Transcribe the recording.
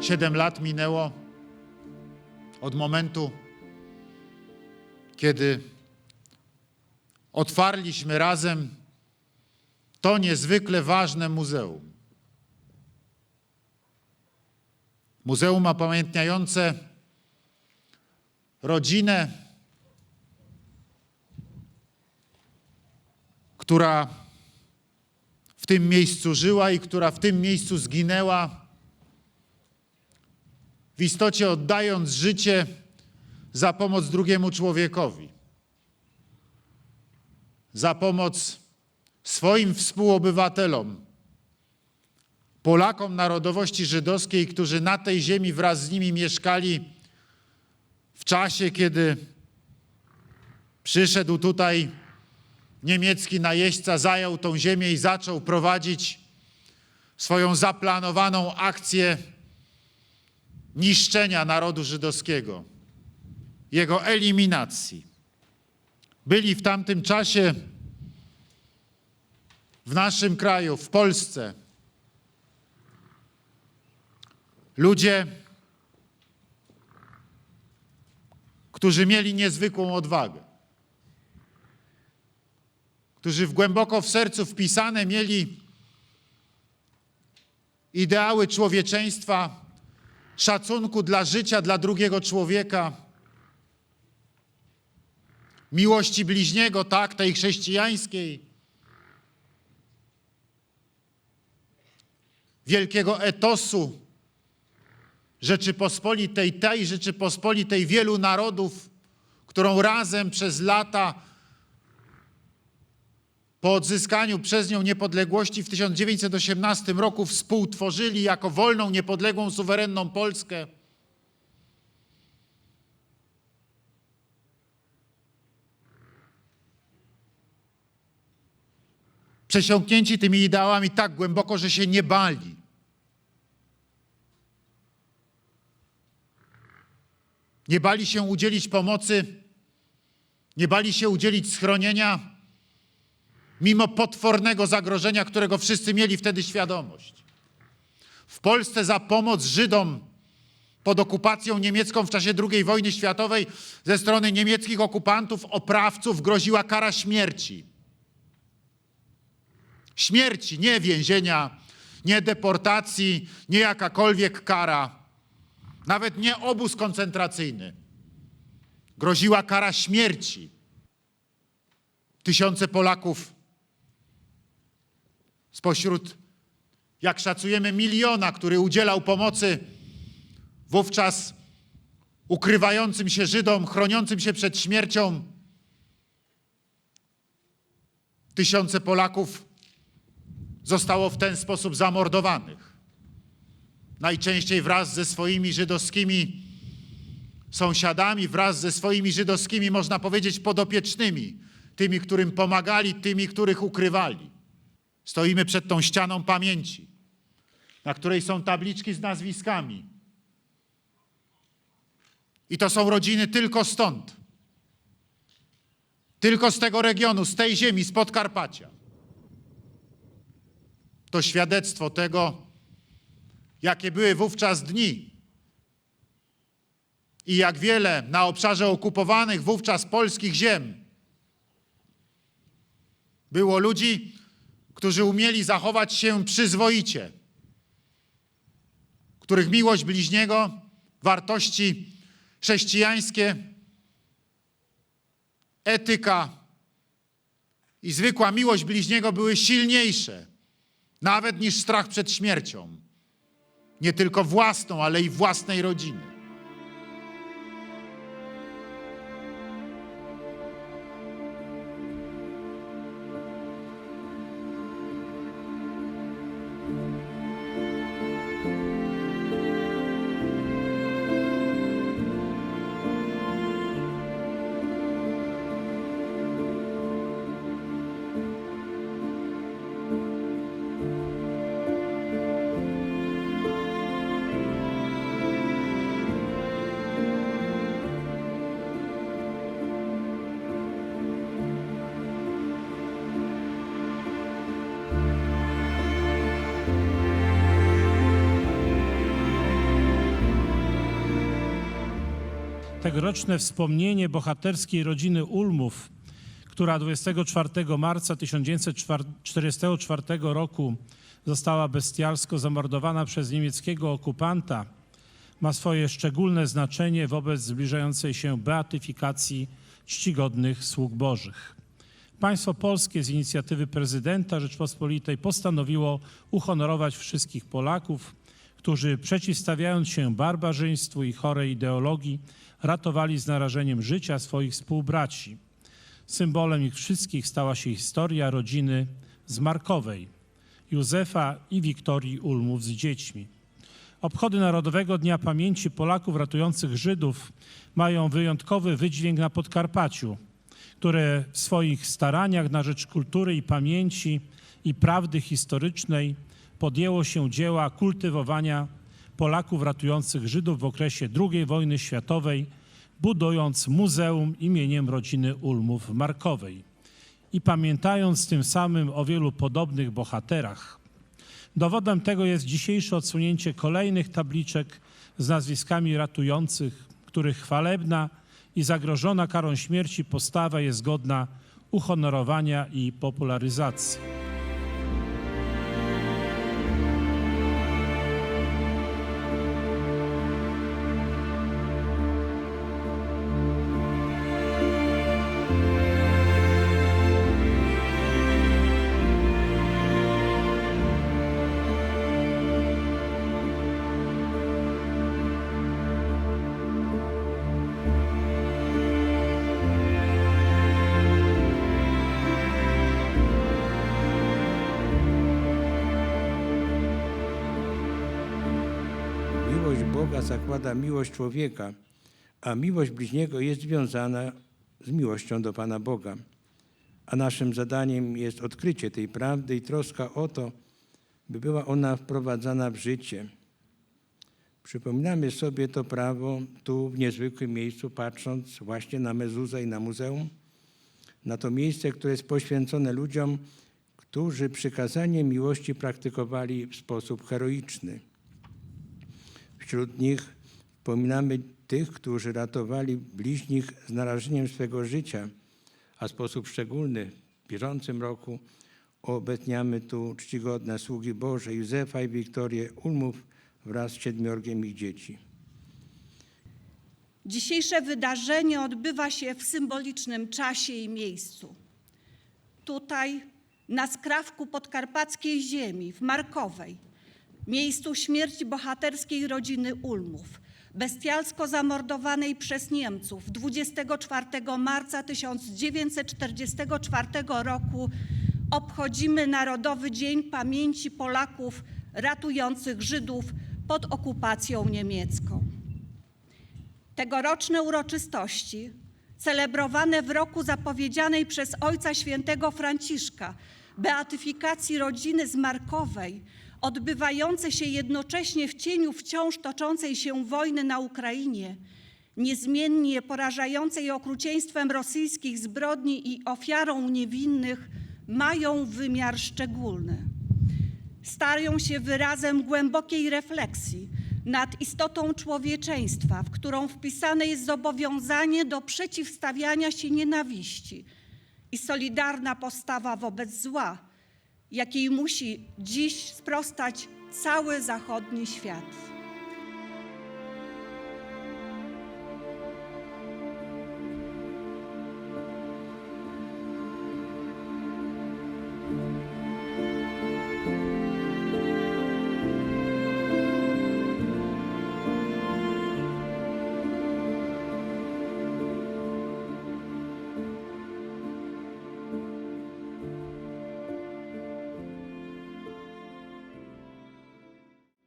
Siedem lat minęło od momentu, kiedy otwarliśmy razem to niezwykle ważne muzeum. Muzeum upamiętniające rodzinę, która w tym miejscu żyła i która w tym miejscu zginęła, w istocie oddając życie za pomoc drugiemu człowiekowi, za pomoc swoim współobywatelom, Polakom narodowości żydowskiej, którzy na tej ziemi wraz z nimi mieszkali w czasie, kiedy przyszedł tutaj niemiecki najeźdźca, zajął tą ziemię i zaczął prowadzić swoją zaplanowaną akcję niszczenia narodu żydowskiego, jego eliminacji. Byli w tamtym czasie w naszym kraju, w Polsce, ludzie, którzy mieli niezwykłą odwagę, którzy w głęboko w sercu wpisane mieli ideały człowieczeństwa, szacunku dla życia, dla drugiego człowieka, miłości bliźniego, tak, tej chrześcijańskiej, wielkiego etosu Rzeczypospolitej, tej Rzeczypospolitej wielu narodów, którą razem przez lata po odzyskaniu przez nią niepodległości w 1918 roku współtworzyli jako wolną, niepodległą, suwerenną Polskę. Przesiąknięci tymi ideałami tak głęboko, że się nie bali. Nie bali się udzielić pomocy, nie bali się udzielić schronienia, mimo potwornego zagrożenia, którego wszyscy mieli wtedy świadomość. W Polsce za pomoc Żydom pod okupacją niemiecką w czasie II wojny światowej ze strony niemieckich okupantów, oprawców groziła kara śmierci. Śmierci, nie więzienia, nie deportacji, nie jakakolwiek kara nawet nie obóz koncentracyjny. Groziła kara śmierci. Tysiące Polaków spośród, jak szacujemy, miliona, który udzielał pomocy wówczas ukrywającym się Żydom, chroniącym się przed śmiercią. Tysiące Polaków zostało w ten sposób zamordowanych najczęściej wraz ze swoimi żydowskimi sąsiadami, wraz ze swoimi żydowskimi, można powiedzieć, podopiecznymi, tymi, którym pomagali, tymi, których ukrywali. Stoimy przed tą ścianą pamięci, na której są tabliczki z nazwiskami. I to są rodziny tylko stąd. Tylko z tego regionu, z tej ziemi, z Podkarpacia. To świadectwo tego, jakie były wówczas dni i jak wiele na obszarze okupowanych wówczas polskich ziem było ludzi, którzy umieli zachować się przyzwoicie, których miłość bliźniego, wartości chrześcijańskie, etyka i zwykła miłość bliźniego były silniejsze nawet niż strach przed śmiercią nie tylko własną, ale i własnej rodziny. Tegoroczne wspomnienie bohaterskiej rodziny Ulmów, która 24 marca 1944 roku została bestialsko zamordowana przez niemieckiego okupanta, ma swoje szczególne znaczenie wobec zbliżającej się beatyfikacji czcigodnych sług Bożych. Państwo polskie z inicjatywy prezydenta Rzeczpospolitej postanowiło uhonorować wszystkich Polaków, którzy przeciwstawiając się barbarzyństwu i chorej ideologii, ratowali z narażeniem życia swoich współbraci. Symbolem ich wszystkich stała się historia rodziny z Markowej, Józefa i Wiktorii Ulmów z dziećmi. Obchody Narodowego Dnia Pamięci Polaków ratujących Żydów mają wyjątkowy wydźwięk na Podkarpaciu, które w swoich staraniach na rzecz kultury i pamięci i prawdy historycznej podjęło się dzieła kultywowania Polaków ratujących Żydów w okresie II wojny światowej, budując muzeum imieniem rodziny Ulmów Markowej i pamiętając tym samym o wielu podobnych bohaterach. Dowodem tego jest dzisiejsze odsunięcie kolejnych tabliczek z nazwiskami ratujących, których chwalebna i zagrożona karą śmierci postawa jest godna uhonorowania i popularyzacji. Zakłada miłość człowieka, a miłość bliźniego jest związana z miłością do Pana Boga. A naszym zadaniem jest odkrycie tej prawdy i troska o to, by była ona wprowadzana w życie. Przypominamy sobie to prawo tu w niezwykłym miejscu, patrząc właśnie na Mezuzę i na muzeum, na to miejsce, które jest poświęcone ludziom, którzy przykazanie miłości praktykowali w sposób heroiczny. Wśród nich wspominamy tych, którzy ratowali bliźnich z narażeniem swego życia, a w sposób szczególny w bieżącym roku obetniamy tu czcigodne sługi Boże Józefa i Wiktorię Ulmów wraz z siedmiorgiem ich dzieci. Dzisiejsze wydarzenie odbywa się w symbolicznym czasie i miejscu. Tutaj, na skrawku podkarpackiej ziemi, w Markowej, miejscu śmierci bohaterskiej rodziny Ulmów, bestialsko zamordowanej przez Niemców 24 marca 1944 roku, obchodzimy Narodowy Dzień Pamięci Polaków ratujących Żydów pod okupacją niemiecką. Tegoroczne uroczystości, celebrowane w roku zapowiedzianej przez Ojca Świętego Franciszka beatyfikacji rodziny z Markowej, odbywające się jednocześnie w cieniu wciąż toczącej się wojny na Ukrainie, niezmiennie porażającej okrucieństwem rosyjskich zbrodni i ofiarą niewinnych, mają wymiar szczególny. Stają się wyrazem głębokiej refleksji nad istotą człowieczeństwa, w którą wpisane jest zobowiązanie do przeciwstawiania się nienawiści i solidarna postawa wobec zła, jakiej musi dziś sprostać cały zachodni świat.